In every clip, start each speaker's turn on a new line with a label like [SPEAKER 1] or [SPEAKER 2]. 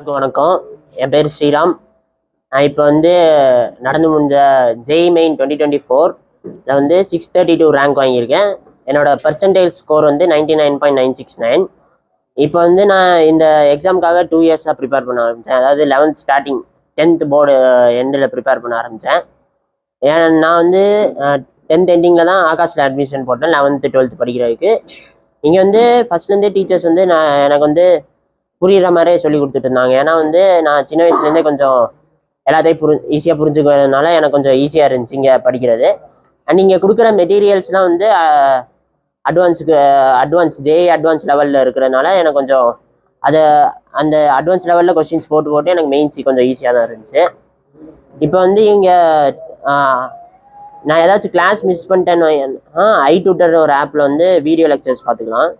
[SPEAKER 1] எல்லாருக்கும் வணக்கம். என் பேர் ஸ்ரீராம். நான் இப்போ வந்து நடந்து முடிஞ்ச ஜெய் மெயின் டுவெண்ட்டி டுவெண்ட்டி ஃபோரில் வந்து சிக்ஸ் தேர்ட்டி டூ ரேங்க் வாங்கியிருக்கேன். என்னோட பர்சன்டேஜ் ஸ்கோர் வந்து ninety nine point nine six nine இப்போ வந்து நான் இந்த எக்ஸாமுக்காக டூ இயர்ஸாக ப்ரிப்பேர் பண்ண ஆரம்பித்தேன் அதாவது லெவன்த் ஸ்டார்டிங் டென்த் போர்டு எண்டில் ப்ரிப்பேர் பண்ண ஆரம்பித்தேன் ஏன் நான் வந்து டென்த் எண்டிங்கில் தான் ஆகாஷில் அட்மிஷன் போட்டேன் லெவன்த்து டுவெல்த் படிக்கிறதுக்கு. இங்கே வந்து ஃபஸ்ட்லேருந்தே டீச்சர்ஸ் வந்து நான் எனக்கு வந்து புரியுற மாதிரியே சொல்லி கொடுத்துட்டு இருந்தாங்க ஏன்னா வந்து நான் சின்ன வயசுலேருந்தே கொஞ்சம் எல்லாத்தையும் புரி ஈஸியாக புரிஞ்சுக்கிறதுனால எனக்கு கொஞ்சம் ஈஸியாக இருந்துச்சு இங்கே படிக்கிறது. அண்ட் இங்கே கொடுக்குற மெட்டீரியல்ஸ்லாம் வந்து அட்வான்ஸுக்கு அட்வான்ஸ் ஜேஇ அட்வான்ஸ் லெவலில் இருக்கிறதுனால எனக்கு கொஞ்சம் அதை அந்த அட்வான்ஸ் லெவலில் கொஸ்டின்ஸ் போட்டு போட்டு எனக்கு மெயின்ஸ் கொஞ்சம் ஈஸியாக தான் இருந்துச்சு. இப்போ வந்து இங்கே நான் ஏதாச்சும் கிளாஸ் மிஸ் பண்ணிட்டேன்னு ஐ டூட்டர் ஒரு ஆப்பில் வந்து வீடியோ லெக்சர்ஸ் பார்த்துக்கலாம்.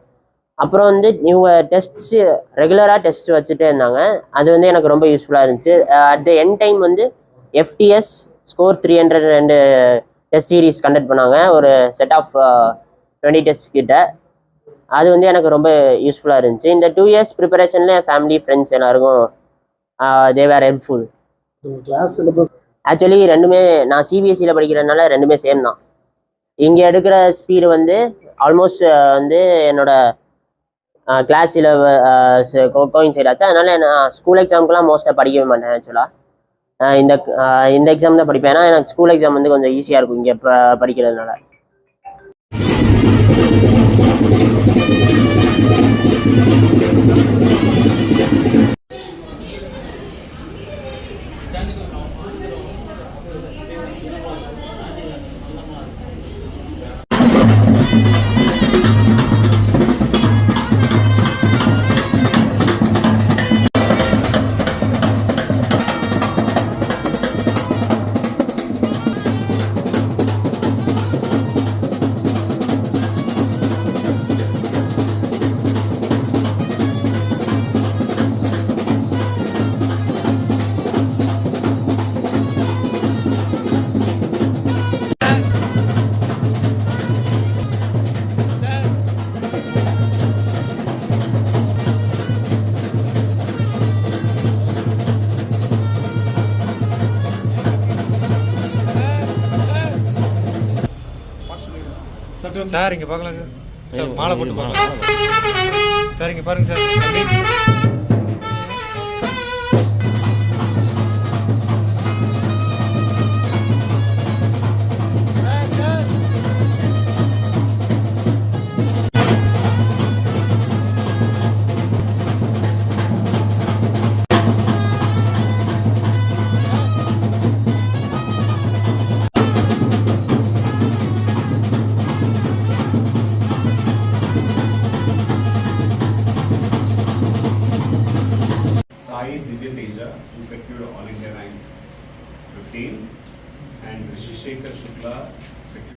[SPEAKER 1] அப்புறம் வந்து இவங்க டெஸ்ட்டு ரெகுலராக டெஸ்ட் வச்சுட்டே இருந்தாங்க. அது வந்து எனக்கு ரொம்ப யூஸ்ஃபுல்லாக இருந்துச்சு. அட் த என் டைம் வந்து எஃப்டிஎஸ் ஸ்கோர் த்ரீ ஹண்ட்ரட் ரெண்டு டெஸ்ட் சீரீஸ் கண்டக்ட் பண்ணாங்க. ஒரு செட் ஆஃப் டுவெண்ட்டி டெஸ்ட் கிட்ட. அது வந்து எனக்கு ரொம்ப யூஸ்ஃபுல்லாக இருந்துச்சு. இந்த டூ இயர்ஸ் ப்ரிப்பரேஷனில் என் ஃபேமிலி ஃப்ரெண்ட்ஸ் எல்லாருக்கும் தேவர் ஹெல்ப்ஃபுல்
[SPEAKER 2] கிளாஸ் சிலபஸ்
[SPEAKER 1] ஆக்சுவலி ரெண்டுமே நான் சிபிஎஸ்சியில் படிக்கிறதுனால ரெண்டுமே சேம் தான். இங்கே எடுக்கிற ஸ்பீடு வந்து ஆல்மோஸ்ட் வந்து என்னோட கிளாஸில் கோயின்சைட் ஆச்சு. அதனால் நான் ஸ்கூல் எக்ஸாமுக்குலாம் மோஸ்ட்டாக படிக்கவே மாட்டேன் ஆக்சுவலாக இந்த இந்த எக்ஸாம் தான் படிப்பேன். ஏன்னா எனக்கு ஸ்கூல் எக்ஸாம் வந்து கொஞ்சம் ஈஸியாக இருக்கும் இங்கே படிக்கிறதுனால.
[SPEAKER 3] சார் இங்க பார்க்கலாம் சார். சார் மாலை போட்டு பார்க்கலாம். சார் இங்க பாருங்க sir.
[SPEAKER 4] Who secured All India rank 15, and Rishikesh Shukla secured